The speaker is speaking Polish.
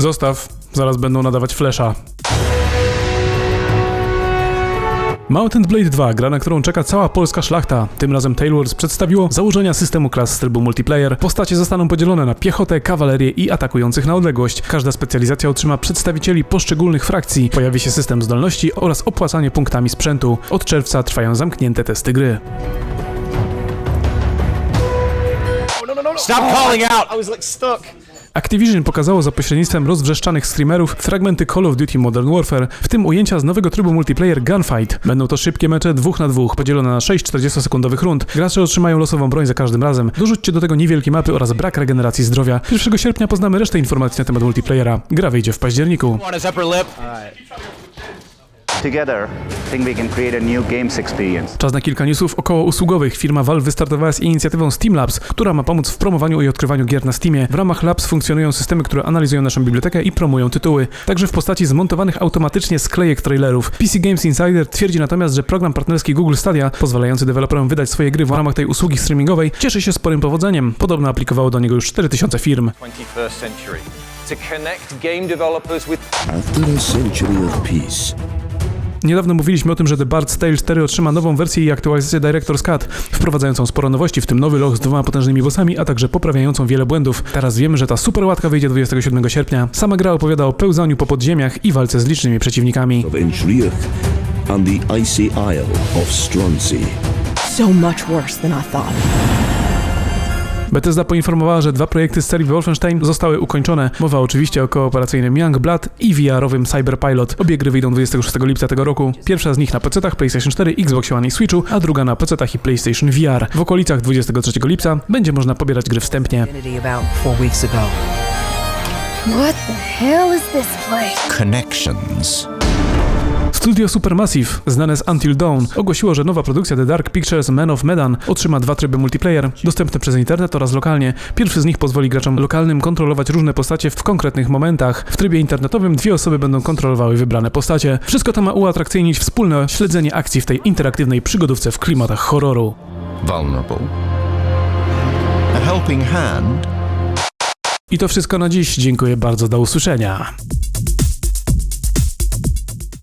Zostaw, zaraz będą nadawać flesza. Mountain Blade 2, gra na którą czeka cała polska szlachta. Tym razem Tailwords przedstawiło założenia systemu klas z trybu multiplayer. Postacie zostaną podzielone na piechotę, kawalerię i atakujących na odległość. Każda specjalizacja otrzyma przedstawicieli poszczególnych frakcji. Pojawi się system zdolności oraz opłacanie punktami sprzętu. Od czerwca trwają zamknięte testy gry. Stop calling out! I was like stuck. Activision pokazało za pośrednictwem rozwrzeszczanych screamerów fragmenty Call of Duty Modern Warfare, w tym ujęcia z nowego trybu multiplayer Gunfight. Będą to szybkie mecze dwóch na dwóch, podzielone na 6 40-sekundowych rund. Gracze otrzymają losową broń za każdym razem. Dorzućcie do tego niewielkie mapy oraz brak regeneracji zdrowia. 1 sierpnia poznamy resztę informacji na temat multiplayera. Gra wyjdzie w październiku. Together, I think we can create a new games experience. Czas na kilka newsów około usługowych. Firma Valve wystartowała z inicjatywą Steam Labs, która ma pomóc w promowaniu i odkrywaniu gier na Steamie. W ramach Labs funkcjonują systemy, które analizują naszą bibliotekę i promują tytuły, także w postaci zmontowanych automatycznie sklejek trailerów. PC Games Insider twierdzi natomiast, że program partnerski Google Stadia, pozwalający deweloperom wydać swoje gry w ramach tej usługi streamingowej, cieszy się sporym powodzeniem. Podobno aplikowało do niego już 4000 firm. 21st century to connect game developers with After a century of peace, Niedawno mówiliśmy o tym, że The Bard's Tale 4 otrzyma nową wersję i aktualizację Director's Cut, wprowadzającą sporo nowości, w tym nowy loch z dwoma potężnymi bossami, a także poprawiającą wiele błędów. Teraz wiemy, że ta super łatka wyjdzie 27 sierpnia. Sama gra opowiada o pełzaniu po podziemiach i walce z licznymi przeciwnikami. so much worse than I thought. Bethesda poinformowała, że dwa projekty z serii Wolfenstein zostały ukończone. Mowa oczywiście o kooperacyjnym Young Blood i VR-owym Cyberpilot. Obie gry wyjdą 26 lipca tego roku. Pierwsza z nich na PC-tach, PlayStation 4, Xbox One i Switchu, a druga na PC-tach i PlayStation VR. W okolicach 23 lipca będzie można pobierać gry wstępnie. What the hell is this place? Connections. Studio Supermassive, znane z Until Dawn, ogłosiło, że nowa produkcja The Dark Pictures Man of Medan otrzyma dwa tryby multiplayer, dostępne przez internet oraz lokalnie. Pierwszy z nich pozwoli graczom lokalnym kontrolować różne postacie w konkretnych momentach. W trybie internetowym dwie osoby będą kontrolowały wybrane postacie. Wszystko to ma uatrakcyjnić wspólne śledzenie akcji w tej interaktywnej przygodówce w klimatach horroru. Vulnerable. A helping hand. I to wszystko na dziś. Dziękuję bardzo, do usłyszenia.